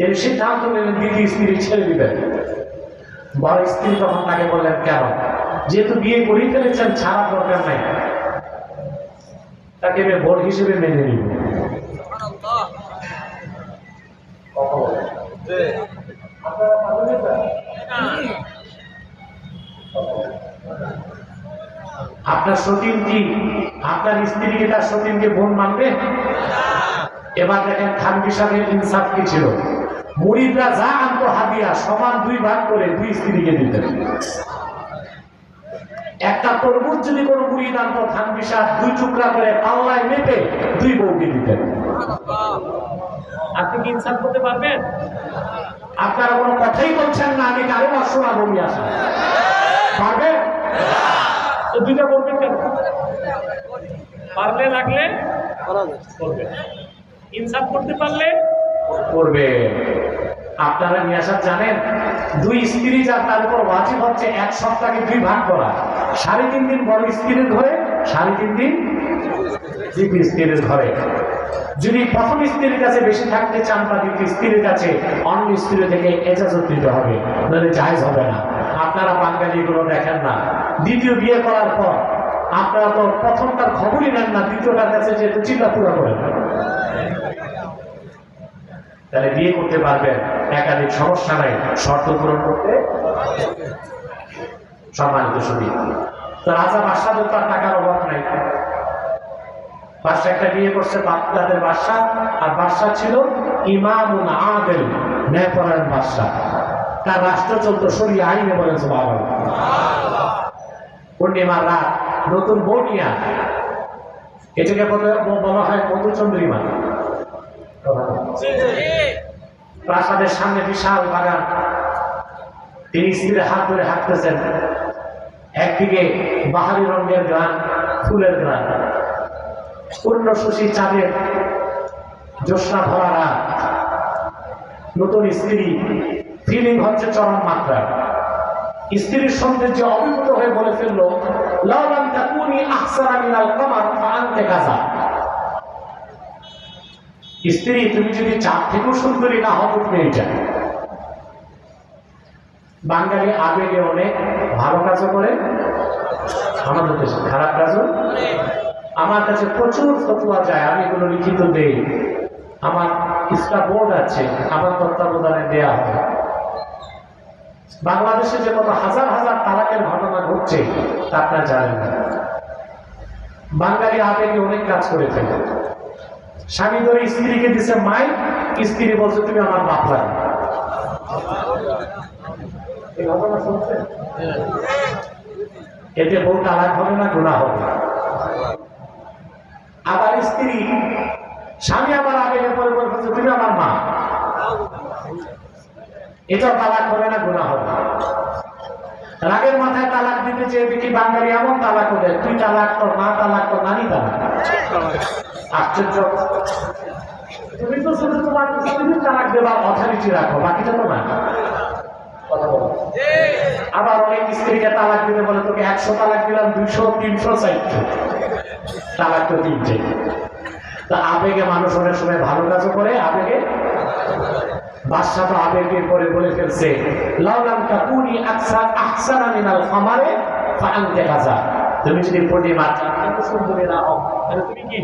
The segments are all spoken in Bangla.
তিনি সিদ্ধান্ত নিলেন দ্বিতীয় স্ত্রী ছেড়ে দিবেন। বড় স্ত্রী তখন তাকে বললেন, কেন? যেহেতু বিয়ে করেই ফেলেছেন ছাড়া দরকার নাই। তাকে আমি বোন হিসেবে মেনে নিব? আপনার সতীন কি? আপনার স্ত্রীকে তার সতীনকে বোন মানবে? এবার দেখেন থানবি সাহেবের ইনসাফ কি ছিল? মুরিদরা যা আনতো হাদিয়া সমান দুই ভাগ করে দুই স্ত্রীকে দিতেন একটা তরমুজ যদি কোনো মুড়িদ আনতো থানবি সাহেব দুই টুকরা করে পাল্লায় মেপে দুই বউকে দিতেন আপনি কি ইনসাফ করতে পারবেন? আপনারা কোনো কথাই বলছেন না আমি কারও শোনা বমি আসা পারবেন? তো দুইটা বলবেন কেন? পারলে লাগলে ইনসাফ করতে পারলে করবে। আপনারা নিয়ে আসার জানেন, দুই স্ত্রী যার তার উপর ওয়াজিব হচ্ছে এক সপ্তাহে দুই ভাগ করা। সাড়ে তিন দিন বড় স্ত্রীর ঘরে সাড়ে তিন দিন দ্বিতীয় স্ত্রীর ঘরে যদি প্রথম স্ত্রীর কাছে বেশি থাকতে চান বা দ্বিতীয় স্ত্রীর কাছে অন্য স্ত্রী থেকে এজাজত দিতে হবে, নাহলে জায়জ হবে না। আপনারা বাঙালি গুলো দেখেন না। দ্বিতীয় বিয়ে করার পর আপনারা তো প্রথমটার খবরই নেন না, দ্বিতীয়টার কাছে যেহেতু চিন্তা পুরো করেন। তাহলে বিয়ে করতে পারবেন। একাধিক সমস্যা নাই। শর্ত পূরণ করতে সম্মানিত সুদী তো রাজা বাদশাদের তার টাকার অভাব নাই। বাদশা একটা বিয়ে করছে বাপদাদের বাদশা আর বাদশা ছিল ইমামুন আদেল ন্যায়পরায়ণ বাদশা তার রাষ্ট্র চলতো সরিয়ে আইনে বলেছে বাবা পূর্ণিমার রাত, নতুন বনিয়া এটাকে বলা হয় মধুচন্দ্রিমা। প্রাসাদের সামনে বিশাল বাগান। তিনি স্ত্রীর হাত ধরে হাঁটতেছেন। একদিকে বাহারি রঙের গ্রান, ফুলের গ্রান। পূর্ণ শশী চাঁদের জ্যোৎস্না ভরা রাত। নতুন স্ত্রী ফিলিং হচ্ছে চরম মাত্রা। স্ত্রীর সৌন্দর্য অভিভূত হয়ে বলে ফেলল লাউলাম তাকুনি আহসানা মিনাল কামার ফাআনতে কাজা। স্ত্রী, তুমি যদি চার থেকেও সুন্দরী না হও তুমি এটা বাঙালি আবেগে অনেক ভালো কাজও করে আমাদের দেশে খারাপ কাজও। আমার কাছে প্রচুর ফতুয়া যায়, আমি এগুলো লিখিত দেই। আমার ইসলাম বোর্ড আছে, আমার তত্ত্বাবধানে দেয়া হয়। বাংলাদেশে যে কত হাজার হাজার তালাকের ঘটনা ঘটছে, তা আপনারা জানেন না। বাঙালি আবেগে অনেক কাজ করে ফেলে স্বামী ধরে স্ত্রীকে দিছে মাই, স্ত্রী বলছে, তুমি আমার বাপ লাগে এই ঘটনা শুনছেন? এতে বউ তালাক হবে না গুণা হবে আবার স্ত্রী, স্বামী আমার আবেগে পরে বলে বলছে তুমি আমার মা। এটা তালাক হবে না গুণা হবে রাগের মাথায় তালাক দিতে চেয়ে দেখি বাঙালি এমন তালাক দেয় তুই তালাক কর, মা তালাক তোর নানি তালাক আশ্চর্য। তুমি তো শুধু তোমার স্ত্রীর তালাক দেবার অথরিটি রাখো, বাকিটা তো না আবার অনেক স্ত্রীকে তালাক দিতে বলে, তোকে একশো তালাক দিলাম, দুইশো, তিনশো, চারশো। তালাক তো তিনটে। তা আবেগে মানুষ অনেক সময় ভালো কাজও করে, আবেগে বাদশা তো পরে বলে ফেলছে আকসা, আহসানা মিনাল খামারে ফাআনতে তুমি যদি পূর্ণিমা তাহলে তুমি কি?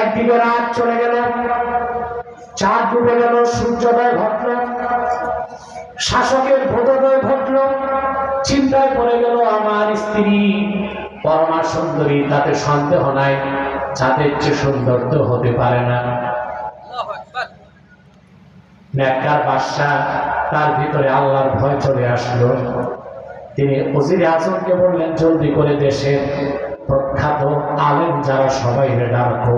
একদিকে রাত চলে গেল, চাঁদ ডুবে গেল, সূর্যোদয় ঘটল, শাসকের ভোটোদয় ঘটল, চিন্তায় পড়ে গেল আমার স্ত্রী। পরমা সুন্দরী, তাতে সন্দেহ নাই চাঁদের চেয়ে সুন্দর তো হতে পারে না। ন্যাক্কার বাদশাহ, তার ভিতরে আল্লাহর ভয় চলে আসলো। তিনি ওজির আজমকে বললেন, জলদি করে দেশের প্রখ্যাত আলেম যারা সবাই ডাকো,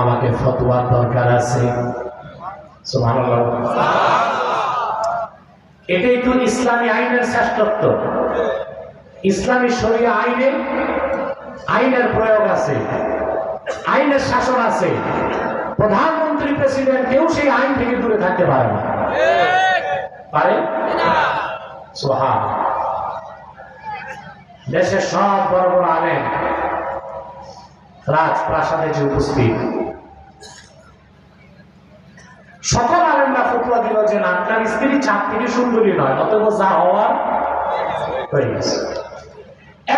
আমাকে ফতোয়ার দরকার আছে। এটাই তো ইসলামী আইনের শ্রেষ্ঠত্ব। ইসলামী শরীয় আইনে আইনের প্রয়োগ আছে, আইনের শাসন আছে। প্রধানমন্ত্রী প্রেসিডেন্ট কেউ সেই আইন থেকে দূরে থাকতে পারে না। পারে? দেশের সব বড় বড় আলেম রাজপ্রাসাদে যে উপস্থিত। সকল আলেমরা ফতুয়া দিল যে না আপনার স্ত্রী চার থেকে সুন্দরী নয়, অতএব যা হওয়ার গেছে।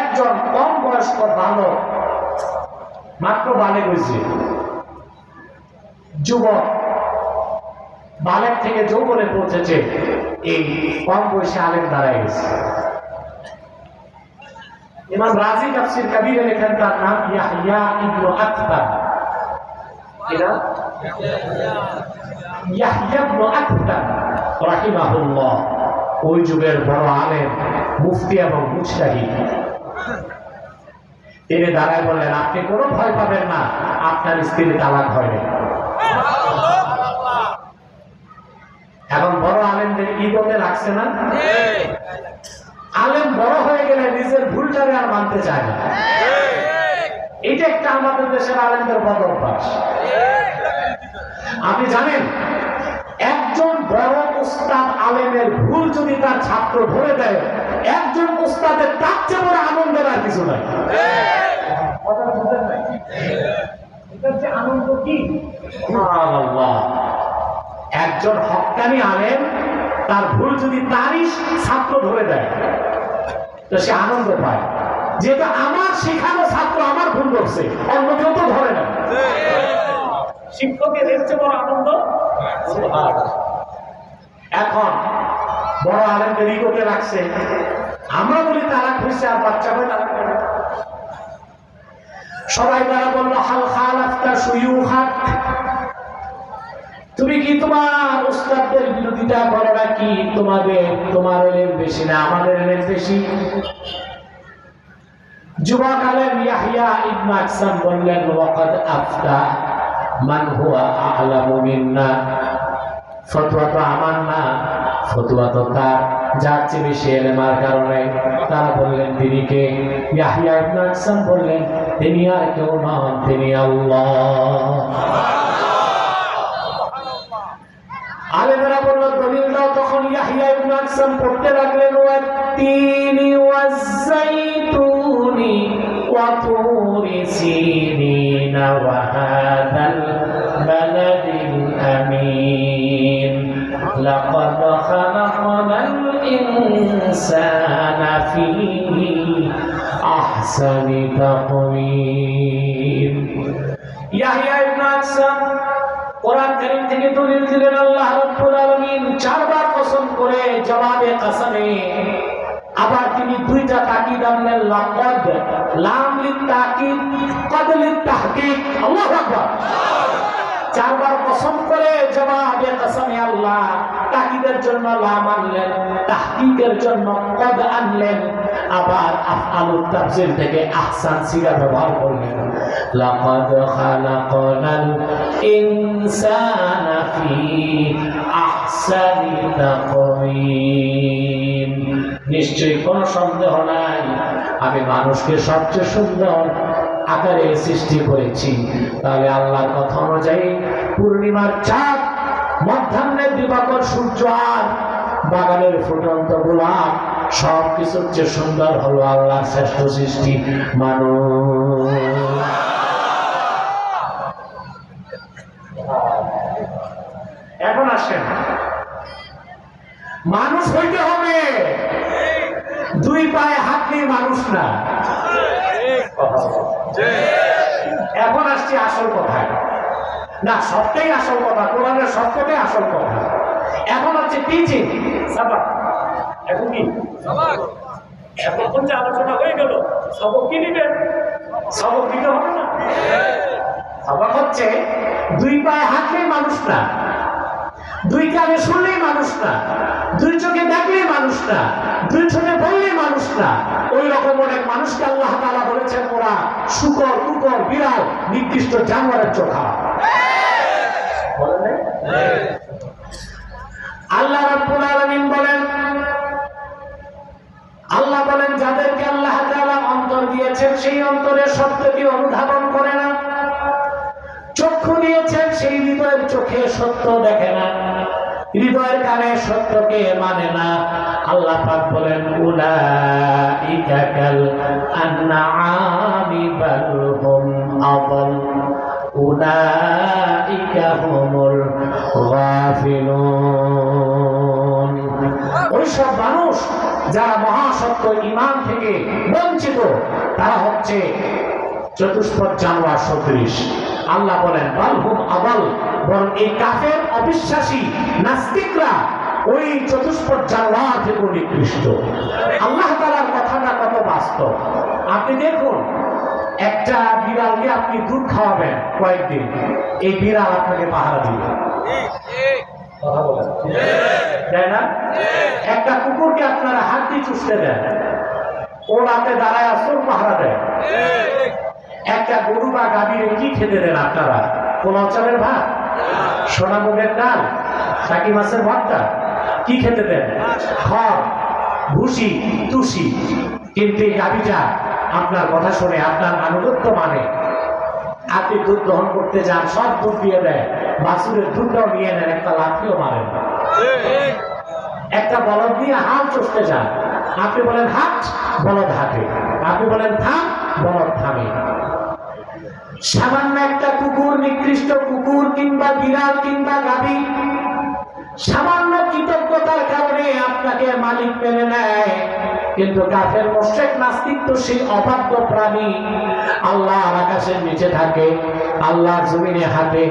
একজন কম বয়স্ক বালক, মাত্র বালে হয়েছে যুবক বালেক থেকে যৌবনে পৌঁছেছে, এই কম বয়সে আলেম দাঁড়ায় গেছে। ইমাম রাজি তাফসির কবিরে লেখেন তার নাম ইয়াহইয়া ইবনু নাম? ইয়াহইয়া ইবনু রাহিমাহুল্লাহ। ওই যুগের বড় আলেম, মুফতি এবং মুজতাহিদ। তিনি দাঁড়ায় বললেন, আপনি কোনো ভয় পাবেন না, আপনার স্ত্রী তালাক হয় না এখন বড় আলেমদের ইগোতে লাগছে না? আলেম বড় হয়ে গেলে নিজের ভুলটারে আর মানতে চায় না। এটা একটা আমাদের দেশের আলেমদের বদ অভ্যাস। আপনি জানেন একজন বড় উস্তাদ আলেমের ভুল যদি তার ছাত্র ধরে দেয় একজন উস্তাদের তার চেয়ে বড় আনন্দের আর কিছু নাই। আনন্দ কি? একজন হকানি আলেম তার ভুল যদি তারই ছাত্র ধরে দেয়, তো সে আনন্দ পায়। যেটা আমার শেখানো ছাত্র আমার ভুল করছে অন্য কেউ তো ধরে না শিক্ষকের এর বড় আনন্দ? এখন বড় আলেমদের ইগোতে রাখছে, আমরা বলি তারা খুঁজছে আর বাচ্চা হয় তারা সবাই তারা বলল, হাল খাল সুইউ হাত তুমি কি তোমার উস্তাদদের বিরোধিতা করো না কি তোমাদের, তোমার এলেম বেশি না, আমাদের এলেম বেশি। ইয়াহিয়া আকসাম বললেন, ওয়াকাদ আফতা মান হুয়া তো আমার না তো তার। যার চেয়ে বেশি এলেমার কারণে তারা বললেন, তিনি কে? ইয়াহিয়া ইবনে আকসাম বললেন, তিনি আর কেউ নন, তিনি আল্লাহ। আলেমেরা বলল দলিল দাও তখন ইয়াহিয়া ইবনে আকসাম পড়তে লাগলেন ওয়াত্তিনি ওয়াজ্জাইতুনি ওয়া তুরি সিনিনা ওয়া হাদাল বালাদিল আমিন। লাকাদ খালাকনাল ইনসানা ফি আহসানি তাকওয়িম। ইয়াহিয়া ইবনে আকসাম জবাবে আবার তিনি দুইটা তাকিদ আনলেন লাম লিত তাকিদ চারবার কসম করে জবাবে কাসামে আল্লাহ তাকিদের জন্য লাম আনলেন তাহকিকের জন্য কদ আনলেন। আবার আফআলুত তাফসীর থেকে আহসান সিগা ব্যবহার করলেন। লাকাদ খালাকনাল ইনসানা ফি আহসানি তাকওয়িম। নিশ্চয়ই কোনো সন্দেহ নাই, আমি মানুষকে সবচেয়ে সুন্দর আকারে সৃষ্টি করেছি। তাহলে আল্লাহর কথা অনুযায়ী পূর্ণিমার চাঁদ, মধ্যাহ্নের দিবাকর সূর্য আর বাগানের ফুটন্ত গোলাপ সব কিছুর চেয়ে সুন্দর হলো আল্লাহর শ্রেষ্ঠ সৃষ্টি, মানুষ। এখন আসেন। মানুষ হইতে হবে। দুই পায়ে হাত নিয়ে মানুষ না। এখন আসছি আসল কথা না, সবটাই আসল কথা। কোরআনের সবটাই আসল কথা। এখন হচ্ছে টিচিং সাবাক। এখন কি? এখন যে আলোচনা হয়ে গেল। সবক কি নিবেন সবক দিতে হবে না। সবক হচ্ছে দুই পায়ে হাঁটলেই মানুষ না। দুই কানে শুনলেই মানুষ না দুই চোখে দেখলেই মানুষ না দুই চোখে বললেই মানুষ না ওই রকম অনেক মানুষকে আল্লাহ তালা বলেছেন, ওরা শুকর, কুকর, বিড়াল নির্দিষ্ট জানোয়ারের চোখা আল্লাহ রাব্বুল আলামিন বলেন, আল্লাহ বলেন, যাদেরকে আল্লাহ তাআলা অন্তর দিয়েছেন, সেই অন্তরে সত্যকে অনুধাবন করে না। চক্ষু দিয়েছেন, সেই হৃদয়ের চোখে সত্য দেখে না। হৃদয়ের কানে সত্যকে মানে না। আল্লাহ পাক বলেন, উলাইকা কাল আনআমি বাল হুম উলাইকা হুমুল গাফিলুন। ওইসব মানুষ যারা মহাসত্য ইমান থেকে বঞ্চিত, তারা হচ্ছে চতুষ্পদ জানোয়ার সদৃশ আল্লাহ বলেন বালহুম আবাল বরং এই কাফের অবিশ্বাসী নাস্তিকরা ওই চতুষ্পদ জানোয়ার থেকে নিকৃষ্ট। আল্লাহ তালার কথাটা কত বাস্তব? আপনি দেখুন, একটা বিড়ালকে আপনি দুধ খাওয়াবেন কয়েকদিন, এই বিড়াল আপনাকে পাহারা দিবে। তাই না? একটা কুকুরকে আপনারা হাত দিয়ে চুষতে দেন, ও রাতে দাঁড়ায় আসর পাহারা দেয়। একটা গরু বা গাভীরে কি খেতে দেন আপনারা। কোন অঞ্চলের ভাত? সোনা মুগের ডাল? টাকি মাছের ভর্তা? কি খেতে দেন? খড়, ভুসি তুষি কিন্তু এই গাভীটা আপনার কথা শুনে, আপনার আনুগত্য মানে। আপনি দুধ গ্রহণ করতে যান, সব দুধ দিয়ে দেয়। বাছুরের দুধটাও নিয়ে নেন, একটা লাঠিও মারেন। একটা বলদ দিয়ে হাল চষতে যান। আপনি বলেন হাট, বলদ হাটে। আপনি বলেন থাম, বলদ থামে। সামান্য একটা কুকুর, নিকৃষ্ট কুকুর কিংবা বিড়াল কিংবা গাভী, সামান্য কৃতজ্ঞতার কারণে আপনাকে মালিক মেনে নেয়। কিন্তু কাফের, মোশেক, নাস্তিক তো সেই অবাধ্য প্রাণী আল্লাহর আকাশের নিচে থাকে, আল্লাহর জমিনে হাঁটে,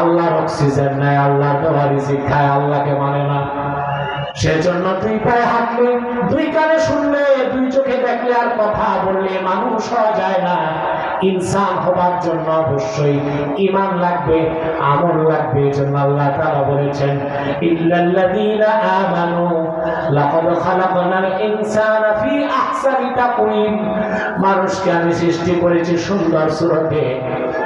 আল্লাহর অক্সিজেন নেয়, আল্লাহর দেওয়া রিজিক খায়, আল্লাহকে মানে না। সেজন্য দুই পায়ে হাঁটলে, দুই কানে শুনলে, দুই চোখে দেখলে আর কথা বললে মানুষ হওয়া যায় না। ইনসান হবার জন্য অবশ্যই ইমান লাগবে, আমল লাগবে এজন্য আল্লাহ তাআলা বলেছেন, ইল্লাল্লাযীনা আমানু, লাকাদ খালাকনাল ইনসানা ফি আহসানি তাকওয়িম। মানুষকে আমি সৃষ্টি করেছি সুন্দর সুরতে।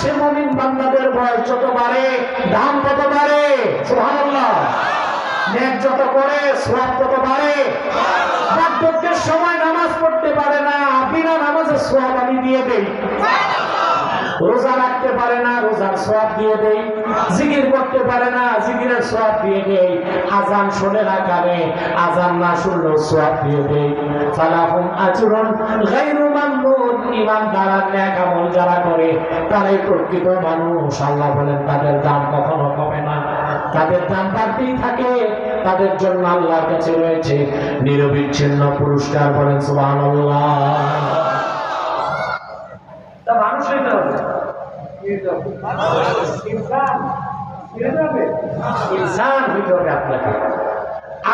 সে মমিন বান্দাদের বয়স যত বাড়ে, দাম তত বাড়ে, সুবহানাল্লাহ। নেক যত করে সোয়াব তত বাড়ে। বার্ধক্যের সময় নামাজ পড়তে পারে না, বিনা নামাজের সোয়াব আমি দিয়ে দেই। রোজা রাখতে পারে না, রোজার সোয়াব দিয়ে দেই। জিকির করতে পারে না, জিকিরের সোয়াব দিয়ে দেই। আজান শোনে না কানে আজান না শুনলেও সোয়াব দিয়ে দেই। ফালাহুম আজরুন গায়রু মামনুন ইমান দ্বারা নেক আমল যারা করে তারাই প্রকৃত মানুষ। আল্লাহ বলেন তাদের দাম কখনো কমে না। তাদের দাম বাড়তেই থাকে। তাদের জন্য আল্লাহর কাছে রয়েছে নিরবিচ্ছিন্ন পুরস্কার বলেন তা মানুষ হইতে হবে। ইনসান ইনসান হইতে হবে আপনাকে।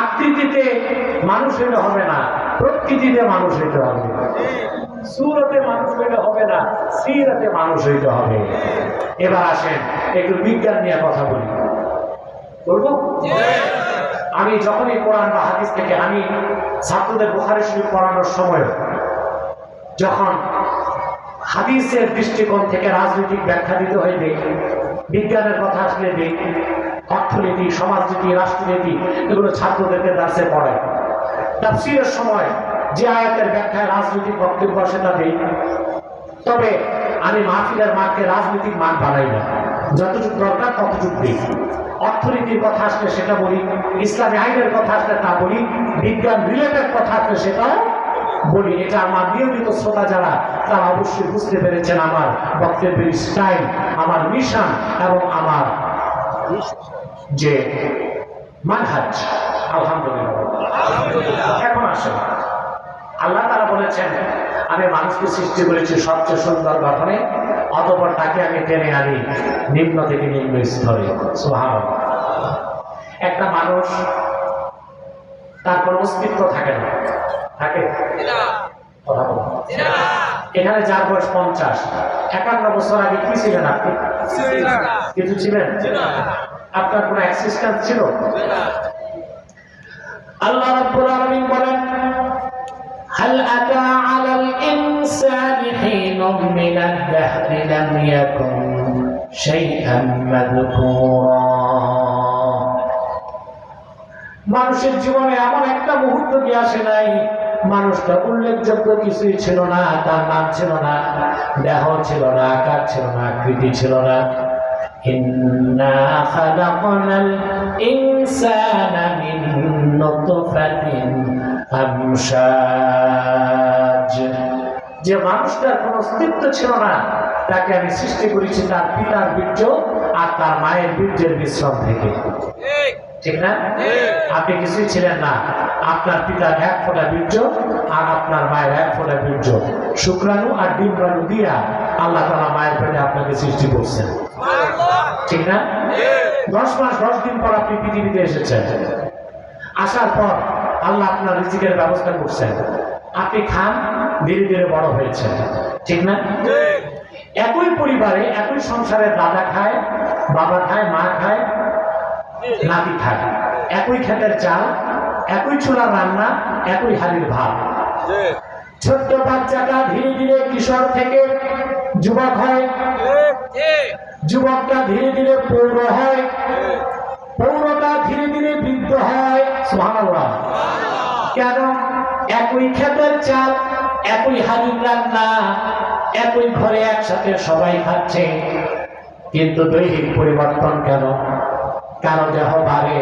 আকৃতিতে মানুষ হইলে হবে না প্রকৃতিতে মানুষ হইতে হবে। সুরতে মানুষ হইলে হবে না, সিরতে মানুষ হইতে হবে। এবার আসেন, একটু বিজ্ঞান নিয়ে কথা বলি। বলব? আমি যখনই কোরআন বা হাদিস থেকে আমি ছাত্রদের বুখারি শরীফ পড়ানোর সময়, যখন হাদিসের দৃষ্টিকোণ থেকে রাজনৈতিক ব্যাখ্যা দিতে হয়, দেখি, বিজ্ঞানের কথা আসলে দেখি, অর্থনীতি, সমাজনীতি, রাষ্ট্রনীতি, এগুলো ছাত্রদেরকে দাসে পড়ায়। তাফসিরের সময় যে আয়াতের ব্যাখ্যায় রাজনৈতিক বক্তব্য সেটা দেই তবে আমি মাহফিলের মাঠকে রাজনৈতিক মান বানাই না। যতটুকু দরকার ততটুকু দিই। অর্থনীতির কথা আসলে সেটা বলি, ইসলামী আইনের কথা আসলে তা বলি, বিজ্ঞান রিলেটেড কথা আসলে সেটাও বলি। এটা আমার নিয়মিত শ্রোতা যারা, তারা অবশ্যই বুঝতে পেরেছেন আমার বক্তব্যের স্টাইল আমার মিশন এবং আমার যে মানহাজ। আলহামদুলিল্লাহ। এখন আসেন। আল্লাহ তারা বলেছেন আমি মানুষকে সৃষ্টি করেছি সবচেয়ে সুন্দর গঠনে অতপর তাকে আমি টেনে আনি নিম্ন থেকে নিম্ন স্তরে। সোহান একটা মানুষ তার কোনো অস্তিত্ব থাকে না। থাকে? এখানে যার বয়স পঞ্চাশ একান্ন বছর আগে কি ছিলেন আপনি? কিছু ছিলেন? আপনার কোনো অ্যাসিস্ট্যান্ট ছিল? আল্লাহ রাব্বুল আলামিন বলেন هل أتى على الإنسان حين من الدهر لم يكن شيئا مذكورا মানুষের জীবনে এমন একটা মুহূর্ত কি আসে নাই মানুষটা উল্লেখযোগ্য কিছুই ছিল না তার নাম ছিল না দেহ ছিল না আকার ছিল না আকৃতি ছিল না إنا خلقنا الإنسان من যে মানুষটার কোন অস্তিত্ব ছিল না তাকে আমি সৃষ্টি করেছি তার পিতার বীর্য আর তার মায়ের বীর্যের মিশ্রণ থেকে। ঠিক। না? আপনি কিছুই ছিলেন না। আপনার পিতার এক ফোটা বীর্য আর আপনার মায়ের এক ফোটা বীর্য। শুক্রাণু আর ডিমরাণু দিয়া আল্লাহ তালা মায়ের পেটে আপনাকে সৃষ্টি করছেন। ঠিক না? দশ মাস দশ দিন পর আপনি পৃথিবীতে এসেছেন। আসার পর আল্লাহ আপনার রিজিকের ব্যবস্থা করছেন। আপনি খান, ধীরে ধীরে বড় হয়েছেন। ঠিক না? একই পরিবারে একই সংসারে দাদা খায়, বাবা খায়, মা খায়, নাতি খায়। একই ক্ষেতের চাল, একই চুলার রান্না, একই হাড়ির ভাত। ছোট্ট বাচ্চাটা ধীরে ধীরে কিশোর থেকে যুবক হয়। যুবকটা ধীরে ধীরে পৌর হয়। পৌরটা ধীরে ধীরে বৃদ্ধ হয়। কেন? একই ক্ষেতের চাল, একই হাড়ির রান্না, একই ঘরে একসাথে সবাই খাচ্ছে। কিন্তু দৈহিক পরিবর্তন কেন? কারও দেহ বাড়ে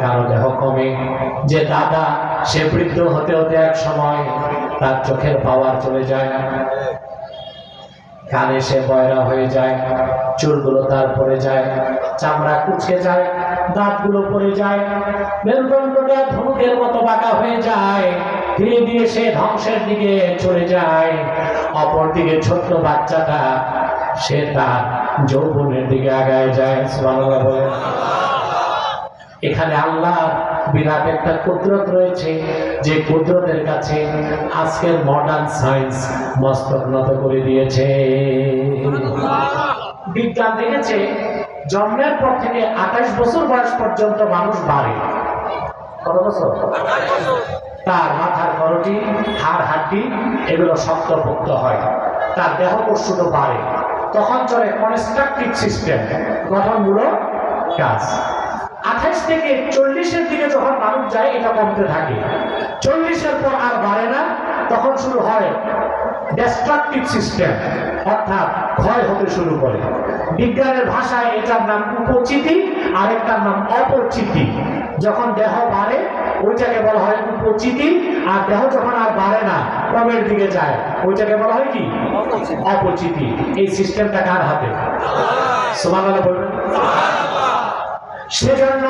কারও দেহ কমে। যে দাদা, সে বৃদ্ধ হতে হতে এক সময় তার চোখের পাওয়ার চলে যায়। কানে সে বয়রা হয়ে যায়, চুলগুলো তার পরে যায়, চামড়া কুচকে যায়, দাঁতগুলো পড়ে যায়, মেরুদণ্ডটা ধনুকের মতো বাঁকা হয়ে যায়, ধীরে ধীরে সে ধ্বংসের দিকে চলে যায়। অপরদিকে ছোট্ট বাচ্চাটা, সে তার যৌবনের দিকে আগায় যায় বলে। এখানে আল্লাহ বিরাট একটা কুদরত রয়েছে। যে কুদরতের কাছে আজকের মডার্ন সায়েন্স মস্তক নত করে দিয়েছে। বিজ্ঞান দেখেছে, জন্মের পর থেকে আঠাশ বছর বয়স পর্যন্ত মানুষ বাড়ে। কত বছর? তার মাথার করটি হাড় হাড্ডি, এগুলো শক্তপোক্ত হয়। তার দেহ পশুটো বাড়ে। তখন চলে কনস্ট্রাকটিভ সিস্টেম গঠনমূলক কাজ। আঠাশ থেকে চল্লিশের দিকে যখন মানুষ যায় এটা কমতে থাকে। চল্লিশের পর আর বাড়ে না তখন শুরু হয় ডেস্ট্রাকটিভ সিস্টেম অর্থাৎ ক্ষয় হতে শুরু করে। বিজ্ঞানের ভাষায় এটার নাম উপচিতি আর একটার নাম অপচিতি। যখন দেহ বাড়ে ওইটাকে বলা হয় উপচিতি আর দেহ যখন আর বাড়ে না কমের দিকে যায় ওইটাকে বলা হয় কি? অপচিতি। এই সিস্টেমটা কার হাতে? সমান বলবেন। সেজন্য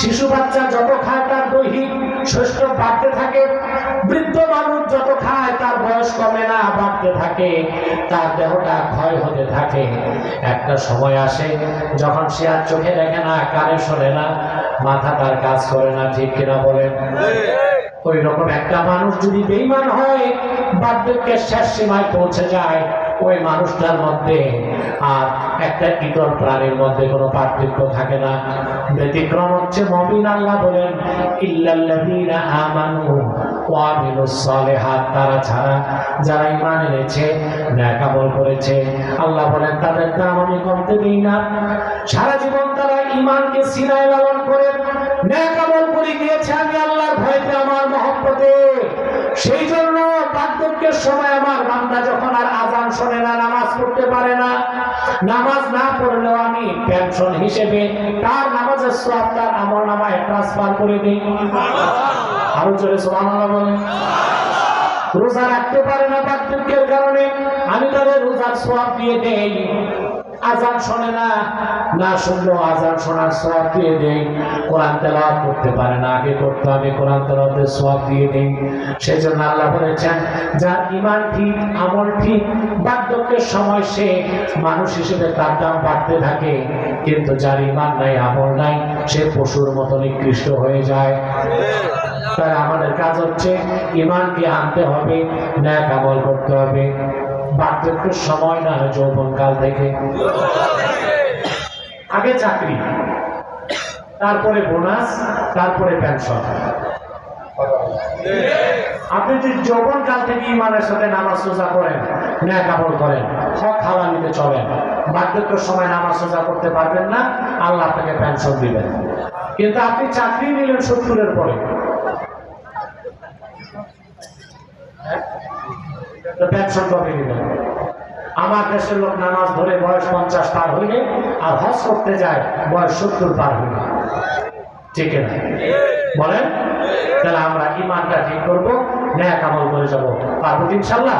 শিশু বাচ্চা যত খায় তার দৈহিক শস্য বাড়তে থাকে। বৃদ্ধ মানুষ যত খায় তার বয়স কমে না, বাড়তে থাকে। তার দেহটা ক্ষয় হতে থাকে। একটা সময় আসে যখন সে আর চোখে দেখে না, কানে শোনে না, মাথা তার কাজ করে না, ঠিক কিনা বলেন? ওই রকম একটা মানুষ যদি বেইমান হয়, বার্ধক্যের শেষ সীমায় পৌঁছে যায়। ওই মানুষটার মধ্যে আর একটা ইতর প্রাণীর মধ্যে কোনো পার্থক্য থাকে না। ব্যতিক্রম হচ্ছে মমিন আল্লাহ বলেন, ইল্লাল্লাযীনা আমানু ওয়া আমিলুস সালিহাত তারা ছাড়া যারা ঈমান এনেছে, ন্যাক আমল করেছে। আল্লাহ বলেন, তাদের আমি দিই না। সারা জীবন তারা ঈমানকে সিনায় লালন করে ন্যাক আমল করে গিয়েছে। আমি আল্লাহর ভয়তে আমার মহব্বতে। সেই জন্য বার্ধক্যের সময় আমার বান্দা যখন আর শোনে না, নামাজ পড়তে পারে না। নামাজ না পড়লেও আমি পেনশন হিসেবে তার নামাজের সব তার আমার নামায় ট্রান্সফার করে দিই। আরও জোরে সোমানা বলে রোজা রাখতে পারে না পার্থক্যের কারণে। আমি তাদের রোজার সোয়াব দিয়ে দেই। আজান শোনে না না শুনলেও আজান শোনার সোয়াব দিয়ে দেই। কোরআন তেলাওয়াত করতে পারে না, আগে করতে হবে, কোরআন তেলাওয়াতের সোয়াব দিয়ে দেই। সেজন্য আল্লাহ বলেছেন, যার ইমান ঠিক, আমল ঠিক, বার্ধক্যের সময় সে মানুষ হিসেবে তার দাম বাড়তে থাকে, কিন্তু যার ইমান নাই, আমল নাই, সে পশুর মতো নিকৃষ্ট হয়ে যায়। তাই আমাদের কাজ হচ্ছে ইমানকে আনতে হবে, ন্যাক আমল করতে হবে। বার্ধক্যের সময় না যৌবন কাল থেকে। আগে চাকরি, তারপরে বোনাস, তারপরে পেনশন আপনি যদি যৌবন কাল থেকে ইমানের সাথে নামাজ সোজা করেন, ন্যায় কাপড় করেন হক হালালিতে চলেন, বার্ধক্যের সময় নামাজ সোজা করতে পারবেন না, আল্লাহ আপনাকে পেনশন দিবেন। কিন্তু আপনি চাকরি নিলেন সত্তরের পরে হ্যাঁ? তো পেনশন আমার দেশের লোক নামাজ ধরে বয়স পঞ্চাশ পার হইলে আর হজ করতে যায়, বয়স সত্তর পার হইলে। ঠিক না বলেন? তাহলে আমরা ইমানটা ঠিক করব ন্যায় কামল করে যাব। পারব ইনশাল্লাহ?